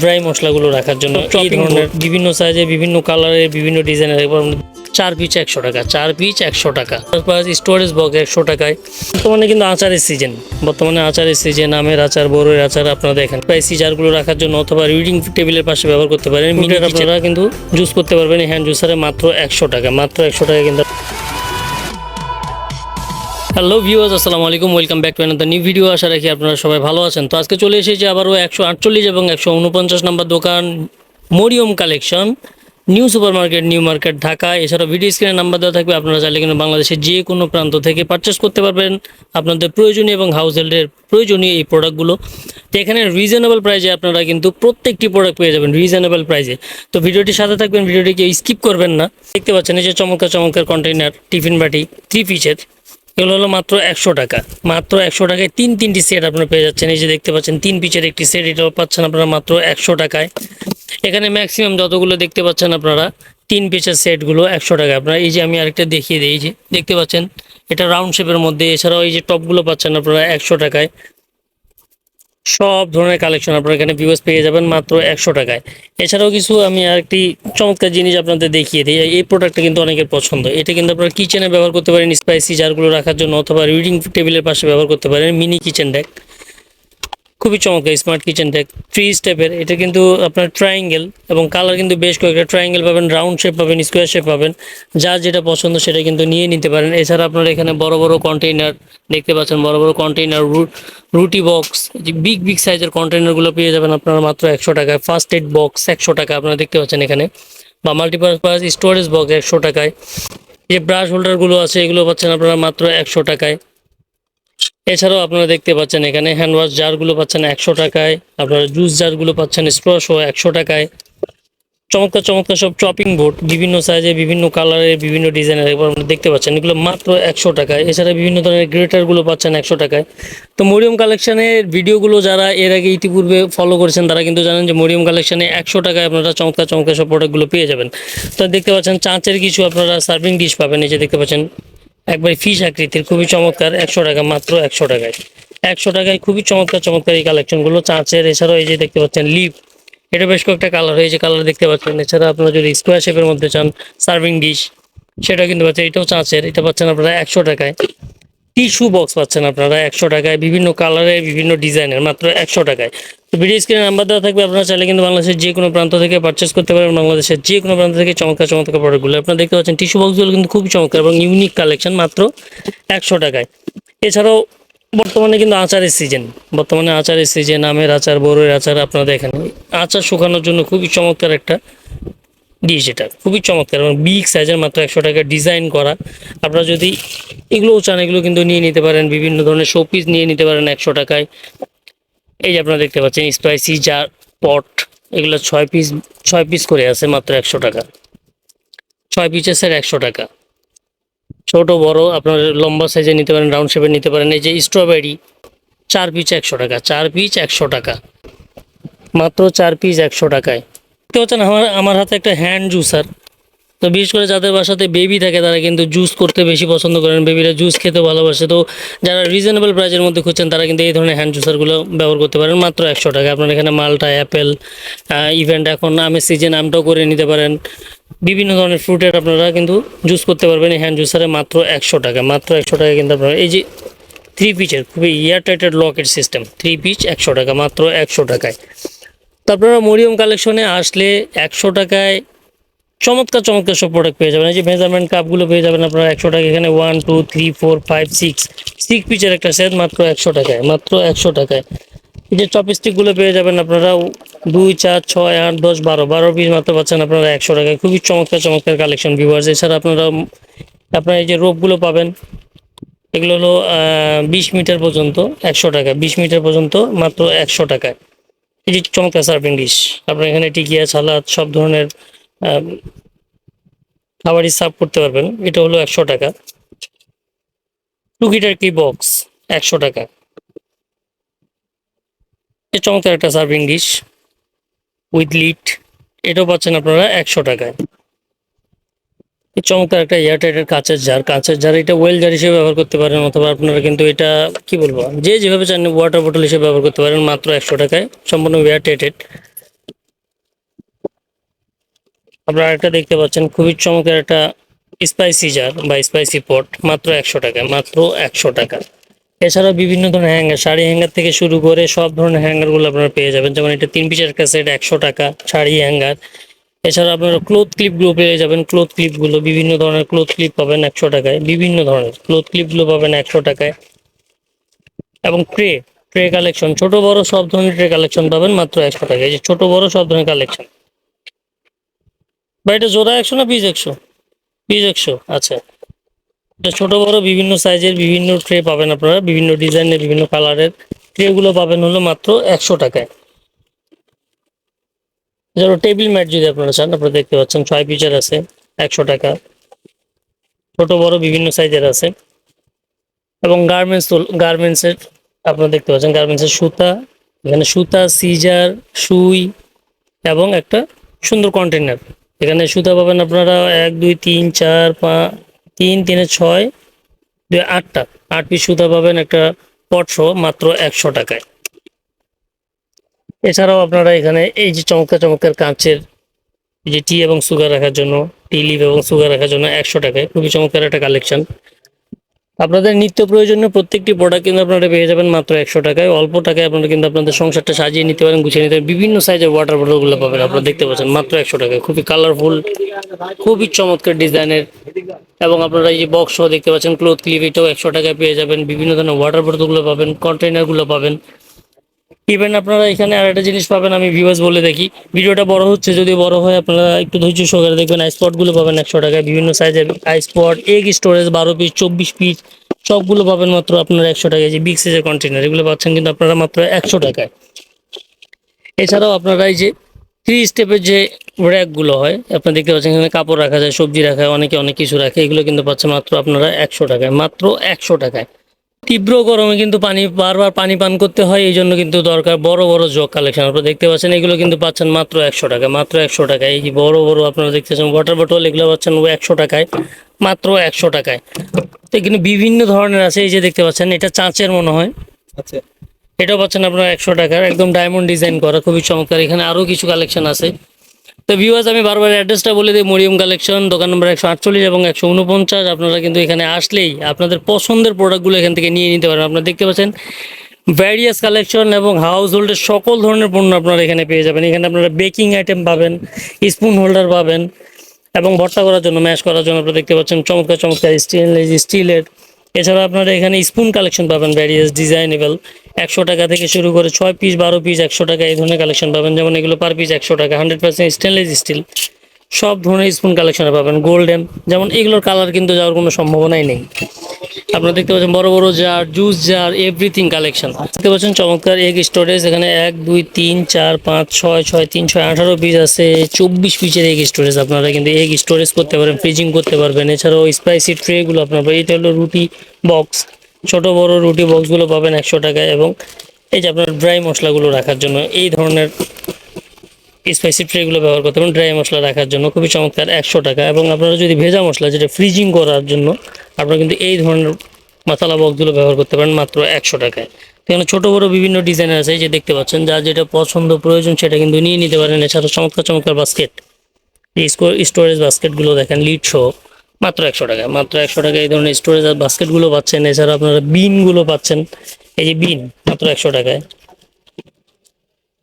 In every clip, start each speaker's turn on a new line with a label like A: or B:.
A: Dry মশলাগুলো রাখার জন্য এই ধরনের বিভিন্ন সাইজে বিভিন্ন কালারের বিভিন্ন ডিজাইনের এবার চার পিচ একশো টাকা চার পিচ একশো টাকা। তারপর স্টোরেজ বক্স একশো টাকায়। বর্তমানে কিন্তু আচারের সিজন বর্তমানে আচারের সিজন আমের আচার বড়ের আচার আপনারা দেখেন। স্পাইসি জারগুলো রাখার জন্য অথবা রিডিং টেবিলের পাশে ব্যবহার করতে পারেন। মিটার আপনারা কিন্তু জুস করতে পারবেন। হ্যান্ড জুসারে মাত্র একশো টাকা মাত্র একশো টাকা কিন্তু হ্যালো ভিউয়ার্স, আসসালামু আলাইকুম, welcome back to another new video আশা রাখি আপনারা সবাই ভালো আছেন। তো আজকে চলে এসেছি আবারও একশো আটচল্লিশ এবং একশো উনপঞ্চাশ নম্বর দোকান Mariam collection, new super market new market, Dhaka. এছাড়াও ভিডিও স্ক্রিনে নাম্বার দেওয়া থাকবে। আপনারা চাইলে কিন্তু বাংলাদেশের যে কোনো প্রান্ত থেকে পারচেস করতে পারবেন। আপনাদের প্রয়োজনীয় এবং হাউস হোল্ডের প্রয়োজনীয় এই প্রোডাক্টগুলো তো এখানে রিজনেবল প্রাইসে আপনারা কিন্তু প্রত্যেকটি প্রোডাক্ট পেয়ে যাবেন রিজনেবল প্রাইজে তো ভিডিওটির সাথে থাকবেন, ভিডিওটিকে স্কিপ করবেন না। দেখতে পাচ্ছেন এই যে চমৎকার চমৎকার কন্টেইনার টিফিন বাটি থ্রি পিসের এগুলো হলো মাত্র একশো টাকা। মাত্র একশো টাকায় তিন তিনটি সেট আপনারা পেয়ে যাচ্ছেন। এই যে দেখতে পাচ্ছেন, তিন পিচের একটি সেট এটাও পাচ্ছেন আপনারা মাত্র একশো টাকায়। এখানে ম্যাক্সিমাম যতগুলো দেখতে পাচ্ছেন আপনারা, তিন পিচের সেটগুলো একশো টাকা। আপনারা এই যে আমি আরেকটা দেখিয়ে দিই যে দেখতে পাচ্ছেন, এটা রাউন্ড শেপের মধ্যে। এছাড়াও এই যে টপগুলো পাচ্ছেন আপনারা একশো টাকায়। সব ধরনের কালেকশন আপনারা এখানে ভিউস পেয়ে যাবেন মাত্র একশো টাকায়। এছাড়াও কিছু আমি আরেকটি চমৎকার জিনিস আপনাদের দেখিয়ে দিই। এই প্রোডাক্টটা কিন্তু অনেকের পছন্দ। এটা কিন্তু আপনারা কিচেনে ব্যবহার করতে পারেন স্পাইসি জারগুলো রাখার জন্য অথবা রিডিং টেবিলের পাশে ব্যবহার করতে পারেন মিনি কিচেন ডেক খুবই চমৎকার স্মার্ট কিচেন ডেক থ্রি স্টেপের এটা কিন্তু আপনার ট্রায়াঙ্গেল এবং কালার কিন্তু বেশ কয়েকটা ট্রায়াঙ্গেল পাবেন রাউন্ড শেপ পাবেন স্কোয়ার শেপ পাবেন। যার যেটা পছন্দ সেটা কিন্তু নিয়ে নিতে পারেন। এছাড়া আপনারা এখানে বড় বড় কন্টেইনার দেখতে পাচ্ছেন, বড় বড় কন্টেইনার রুটি বক্স যে বিগ বিগ সাইজের কন্টেইনারগুলো পেয়ে যাবেন আপনারা মাত্র একশো টাকায় ফার্স্ট এড বক্স একশো টাকা আপনারা দেখতে পাচ্ছেন এখানে। বা মাল্টিপারপাস স্টোরেজ বক্স একশো টাকায়। যে ব্রাশ হোল্ডারগুলো আছে, এগুলো পাচ্ছেন আপনারা মাত্র একশো টাকায়। এছাড়াও আপনারা দেখতে পাচ্ছেন এখানে হ্যান্ড ওয়াশ জারগুলো পাচ্ছেন একশো টাকায়, আপনারা জুস জারগুলো পাচ্ছেন সহ একশো টাকায়। চমৎকার চমৎকার সব চপিং বোর্ড বিভিন্ন সাইজে বিভিন্ন কালারের বিভিন্ন ডিজাইনের এবার আপনারা দেখতে পাচ্ছেন, এগুলো মাত্র একশো টাকায়। এছাড়া বিভিন্ন ধরনের গ্রেটারগুলো পাচ্ছেন একশো টাকায়। তো মরিয়ম কালেকশনের ভিডিওগুলো যারা এর আগে ইতিপূর্বে ফলো করেছেন, তারা কিন্তু জানেন যে মরিয়ম কালেকশনে একশো টাকায় আপনারা চমৎকার চমৎকার সব প্রোডাক্টগুলো পেয়ে যাবেন। তো দেখতে পাচ্ছেন চাঁচের কিছু আপনারা সার্ভিং ডিশ পাবেন, এই যে দেখতে পাচ্ছেন একবার ফিশ আকৃতির, খুবই চমৎকার, একশো টাকা, মাত্র একশো টাকায়। একশো টাকায় খুবই চমৎকার চমৎকার এই কালেকশনগুলো চাঁচের, এছাড়াও এই যে দেখতে পাচ্ছেন লিপ এটা বেশ কয়েকটা কালার হয়েছে কালার দেখতে পাচ্ছেন। এছাড়া আপনারা যদি স্কোয়ার শেপের মধ্যে চান সার্ভিং ডিশ সেটা কিন্তু পাচ্ছেন, এটাও চাঁচের, এটা পাচ্ছেন আপনারা একশো টাকায়। টিস্যু বক্স পাচ্ছেন আপনারা একশো টাকায়, বিভিন্ন কালারের বিভিন্ন ডিজাইনের মাত্র একশো টাকায়। ভিডিও স্ক্রিনে নাম্বার দেওয়া থাকবে, আপনারা চাইলে কিন্তু বাংলাদেশের যে কোনো প্রান্ত থেকে পারচেস করতে পারেন বাংলাদেশের যে কোনো প্রান্ত থেকে চমৎকার চমৎকার প্রোডাক্টগুলো আপনারা দেখতে পাচ্ছেন টিস্যু বক্সগুলো কিন্তু খুবই চমৎকার এবং ইউনিক কালেকশন মাত্র একশো টাকায়। এছাড়াও বর্তমানে কিন্তু আচারের সিজন বর্তমানে আচারের সিজন আমের আচার বড়ের আচার আপনারা দেখেন। আচার শুকানোর জন্য খুবই চমৎকার একটা ডিশ এটা। খুবই চমৎকার এবং বিগ সাইজের মাত্র একশো টাকা ডিজাইন করা। আপনারা যদি এগুলোও চান, এগুলো কিন্তু নিয়ে নিতে পারেন। বিভিন্ন ধরনের শোপিস নিয়ে নিতে পারেন একশো টাকায়। এই যে আপনারা দেখতে পাচ্ছেন স্পাইসি জার পট এগুলো ছয় পিস ছয় পিস করে আছে মাত্র একশো টাকা। ছয় পিসের একশো টাকা। ছোট, বড়, আপনার লম্বা সাইজে নিতে পারেন রাউন্ড শেপে নিতে পারেন। এই যে স্ট্রবেরি চার পিস একশো টাকা, চার পিস একশো টাকা। মাত্র চার পিস একশো টাকায়। দেখতে পাচ্ছেন, আমার আমার হাতে একটা হ্যান্ড জুসার তো বিশেষ করে যাদের বাসাতে বেবি থাকে, তারা কিন্তু জুস করতে বেশি পছন্দ করেন বেবিরা জুস খেতে ভালোবাসে। তো যারা রিজনেবল প্রাইসের মধ্যে খুঁজছেন, তারা কিন্তু এই ধরনের হ্যান্ড জুসারগুলো ব্যবহার করতে পারেন। মাত্র একশো টাকা। আপনার এখানে মালটা অ্যাপেল ইভেন্ট এখন আমের সিজন আমটাও করে নিতে পারেন। বিভিন্ন ধরনের ফ্রুটের আপনারা কিন্তু জুস করতে পারবেন এই হ্যান্ড জুসারে মাত্র একশো টাকা। মাত্র একশো টাকা কিন্তু আপনারা, এই যে থ্রি পিচের খুবই air tighted locket system three piece একশো টাকা, মাত্র একশো টাকায়। তো আপনারা মরিয়ম কালেকশনে আসলে একশো টাকায় চমৎকার চমৎকার সব প্রোডাক্ট পেয়ে যাবেন। এই যে মেজারমেন্ট কাপগুলো পেয়ে যাবেন আপনারা একশো টাকা। এখানে one two three four five six six পিচের একটা সেট মাত্র একশো টাকায়, মাত্র একশো টাকায়। এই যে চপস্টিকগুলো পেয়ে যাবেন আপনারা দুই, চার, ছয়, আট, দশ, বারো। বারো পিস মাত্র পাচ্ছেন আপনারা একশো টাকায়। খুবই চমৎকার চমৎকার কালেকশন ভিউয়ার্স এছাড়া আপনারা আপনারা এই যে রোপগুলো পাবেন, এগুলো হলো বিশ মিটার পর্যন্ত একশো টাকা। বিশ মিটার পর্যন্ত মাত্র একশো টাকায়। এই যে চমৎকার সার্ভিং ডিশ আপনার এখানে টিকিয়া, সালাদ, সব ধরনের খাবারই সার্ভ করতে পারবেন। এটা হলো একশো টাকা। টুকিটার কি বক্স একশো টাকা। এ চমৎকার একটা সার্ভিং ডিশ উইথ লিট এটাও পাচ্ছেন আপনারা একশো টাকায়। চমৎকার একটা এয়ারটাইটের কাঁচের জার কাঁচের জার এটা ওয়েল জার হিসেবে ব্যবহার করতে পারেন অথবা আপনারা কিন্তু এটা, কি বলব? যে যেভাবে চান ওয়াটার বোটল হিসেবে ব্যবহার করতে পারেন, মাত্র একশো টাকায়। সম্পূর্ণ এয়ারটাইটেড আপনারা একটা দেখতে পাচ্ছেন, খুবই চমকের একটা স্পাইসি জার বা স্পাইসি পট মাত্র একশো টাকা, মাত্র একশো টাকা। এছাড়াও বিভিন্ন ধরনের হ্যাঙ্গার শাড়ি হ্যাঙ্গার থেকে শুরু করে সব ধরনের হ্যাঙ্গারগুলো আপনারা পেয়ে যাবেন। যেমন এটা তিন পিসের একটা সেট একশো টাকা, শাড়ি হ্যাঙ্গার এছাড়া আপনারা ক্লোথ ক্লিপগুলো পেয়ে যাবেন। ক্লোথ ক্লিপগুলো বিভিন্ন ধরনের ক্লোথ ক্লিপ পাবেন একশো টাকায়। বিভিন্ন ধরনের ক্লোথ ক্লিপগুলো পাবেন একশো টাকায়। এবং ট্রে ট্রে কালেকশন ছোট বড় সব ধরনের ট্রে কালেকশন পাবেন মাত্র একশো টাকা এই যে ছোট বড় সব ধরনের কালেকশন বা এটা জোড়া একশো না পিস একশো? পিস একশো আচ্ছা। এটা ছোট, বড়, বিভিন্ন সাইজের, বিভিন্ন ট্রে পাবেন আপনারা, বিভিন্ন ডিজাইনের, বিভিন্ন কালারের। ট্রেগুলো পাবেন হলো মাত্র একশো টাকায়। এছাড়াও টেবিল ম্যাট যদি আপনারা চান, আপনারা দেখতে পাচ্ছেন ছয় পিসের আছে, একশো টাকা। ছোট, বড়, বিভিন্ন সাইজের আছে। এবং গার্মেন্টস গার্মেন্টসের আপনারা দেখতে পাচ্ছেন গার্মেন্টসের সুতা, এখানে সুতা সিজার সুই এবং একটা সুন্দর কন্টেনার এখানে সুতা পাবেন আপনারা এক, দুই, তিন, চার, পাঁচ, তিন, তিনে ছয়, দুই, আটটা। আট পিস সুতা পাবেন একটা পটশো মাত্র একশো টাকায়। এছাড়াও আপনারা এখানে এই যে চমৎকার চমৎকার কাঁচের যে টি এবং সুগার রাখার জন্য টি লিভ এবং সুগার রাখার জন্য একশো টাকায়। খুবই চমৎকার একটা কালেকশন আপনাদের নিত্য প্রয়োজনীয় প্রত্যেকটি প্রোডাক্ট কিন্তু আপনারা পেয়ে যাবেন মাত্র একশো টাকায়। অল্প টাকায় আপনারা কিন্তু আপনাদের সংসারটা সাজিয়ে নিতে পারেন, গুছিয়ে নিতে পারেন। বিভিন্ন সাইজের ওয়াটার বটলগুলো পাবেন, আপনারা দেখতে পাচ্ছেন, মাত্র একশো টাকায়। খুবই কালারফুল খুবই চমৎকার ডিজাইনের। এবং আপনারা এই যে বক্স সহ দেখতে পাচ্ছেন ক্লোথ ক্লিপ এটাও একশো টাকায় পেয়ে যাবেন। বিভিন্ন ধরনের ওয়াটার বটলগুলো পাবেন কন্টেনারগুলো পাবেন। ইভেন আপনারা এখানে আর একটা জিনিস পাবেন, আমি ভিউয়ার্স বলে দেখি। ভিডিওটা বড় হচ্ছে যদি বড় হয়, আপনারা একটু ধৈর্য সহকারে দেখবেন আই স্পটগুলো পাবেন একশো টাকায়। বিভিন্ন সাইজের আই স্পট এগ স্টোরেজ বারো পিস চব্বিশ পিস সবগুলো পাবেন মাত্র আপনারা একশো টাকায়। যে বিগ সাইজের কন্টেনার এগুলো পাচ্ছেন কিন্তু আপনারা মাত্র একশো টাকায়। এছাড়াও আপনারা এই যে থ্রি স্টেপের যে র্যাকগুলো হয়, আপনারা দেখতে পাচ্ছেন এখানে কাপড় রাখা যায়, সবজি রাখা হয় অনেকে অনেক কিছু রাখে, এগুলো কিন্তু পাচ্ছেন মাত্র আপনারা একশো টাকায়, মাত্র একশো টাকায়। তীব্র গরমে কিন্তু পানি বারবার পানি পান করতে হয় এই জন্য কিন্তু দরকার বড় বড় জগ কালেকশন আপনারা দেখতে পাচ্ছেন এগুলো কিন্তু পাচ্ছেন মাত্র একশো টাকা মাত্র একশো টাকায়। এই বড় বড় আপনারা দেখতে পাচ্ছেন ওয়াটার বটল এগুলো পাচ্ছেন একশো টাকায় মাত্র একশো টাকায়। তো এখানে বিভিন্ন ধরনের আছে এই যে দেখতে পাচ্ছেন এটা চাঁচের মনে হয়।
B: আচ্ছা।
A: এটাও পাচ্ছেন আপনারা একশো টাকার একদম ডায়মন্ড ডিজাইন করা খুবই চমৎকার। এখানে আরও কিছু কালেকশন আছে। তো ভিউয়ার্স আমি বারবার অ্যাড্রেসটা বলে দিই মরিয়ম কালেকশন দোকান নম্বর একশো আটচল্লিশ এবং একশো উনপঞ্চাশ। আপনারা কিন্তু এখানে আসলেই আপনাদের পছন্দের প্রোডাক্টগুলো এখান থেকে নিয়ে নিতে পারেন। আপনারা দেখতে পাচ্ছেন ভ্যারিয়াস কালেকশন এবং হাউস হোল্ডের সকল ধরনের পণ্য আপনারা এখানে পেয়ে যাবেন। এখানে আপনারা বেকিং আইটেম পাবেন স্পুন হোল্ডার পাবেন এবং ভর্তা করার জন্য ম্যাশ করার জন্য আপনারা দেখতে পাচ্ছেন, চমৎকার চমৎকার স্টেনলেস স্টিলের এছাড়া আপনারা এখানে স্পুন কালেকশন পাবেন ভ্যারিয়াস ডিজাইনেবল একশো টাকা থেকে শুরু করে ছয় পিস বারো পিস একশো টাকা এই ধরনের কালেকশন পাবেন। যেমন এগুলো পার পিস একশো টাকা হান্ড্রেড পার্সেন্ট স্টেনলেস স্টিল সব ধরনের স্পুন কালেকশনে পাবেন গোল্ডেন যেমন এগুলোর কালার কিন্তু যাওয়ার কোনো সম্ভাবনাই নেই। আপনারা দেখতে পাচ্ছেন বড় বড় jar juice jar everything collection দেখতে পাচ্ছেন চমৎকার এক স্টোরেজ এখানে এক, দুই, তিন, চার, পাঁচ, ছয় ছয়, তিন, ছয়, আঠারো পিস আছে, চব্বিশ পিসের এক স্টোরেজ আপনারা কিন্তু এক স্টোরেজ করতে পারেন ফ্রিজিং করতে পারবেন এছাড়াও স্পাইসি ট্রেগুলো আপনার। এটা হলো রুটি বক্স ছোট, বড় রুটি বক্সগুলো পাবেন একশো টাকায় এবং এই যে আপনার ড্রাই মশলাগুলো রাখার জন্য, এই ধরনের স্পাইসি ট্রেগুলো ব্যবহার করতে পারেন। ড্রাই মশলা রাখার জন্য খুবই চমৎকার, একশো টাকা। এবং আপনারা যদি ভেজা মশলা, যেটা ফ্রিজিং করার জন্য, আপনারা কিন্তু এই ধরনের মশলা বক্সগুলো ব্যবহার করতে পারেন মাত্র একশো টাকায়। এখানে ছোটো, বড়ো বিভিন্ন ডিজাইনের আছে যে দেখতে পাচ্ছেন, যার যেটা পছন্দ প্রয়োজন সেটা কিন্তু নিয়ে নিতে পারেন। এছাড়া চমৎকার চমৎকার বাস্কেট স্টোরেজ বাস্কেটগুলো দেখেন লিড সহ, মাত্র একশো টাকা। মাত্র একশো টাকা এই ধরনের স্টোরেজ বাস্কেটগুলো পাচ্ছেন। এছাড়া আপনারা বিনগুলো পাচ্ছেন, এই যে বিন মাত্র একশো টাকায়।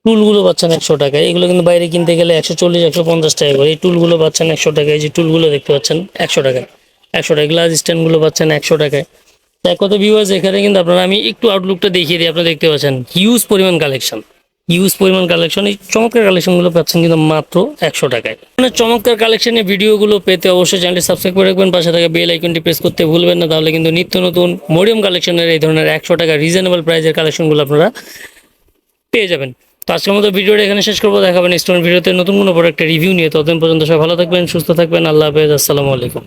A: টুলগুলো পাচ্ছেন একশো টাকায়। এগুলো কিন্তু বাইরে কিনতে গেলে একশো চল্লিশ, একশো পঞ্চাশ টাকা করে। এই টুলগুলো পাচ্ছেন একশো টাকায়। যে টুলগুলো দেখতে পাচ্ছেন, একশো টাকায়। একশো টাকা গ্লাস স্ট্যান্ডগুলো পাচ্ছেন একশো টাকায়। এক কত ভিউয়ার্স এখানে কিন্তু আপনারা আমি একটু আউটলুকটা দেখিয়ে দিই। আপনারা দেখতে পাচ্ছেন হিউজ পরিমাণ কালেকশন হিউজ পরিমাণ কালেকশন এই চমৎকার কালেকশনগুলো পাচ্ছেন কিন্তু মাত্র একশো টাকায়। মানে চমৎকার কালেকশনের ভিডিওগুলো পেতে অবশ্যই চ্যানেলটি সাবস্ক্রাইব করে রাখবেন। পাশে থাকা বেল আইকনটি প্রেস করতে ভুলবেন না। তাহলে কিন্তু নিত্য নতুন মরিয়ম কালেকশনের এই ধরনের একশো টাকা রিজনেবল প্রাইসের কালেকশনগুলো আপনারা পেয়ে যাবেন। তো আজকের মতো ভিডিওটা এখানে শেষ করব। দেখাবেন স্টোন ভিডিওতে নতুন কোনো প্রোডাক্টের রিভিউ নিয়ে। ততদিন পর্যন্ত সবাই ভালো থাকবেন, সুস্থ থাকবেন। আল্লাহ হাফেজ। আসসালামু আলাইকুম।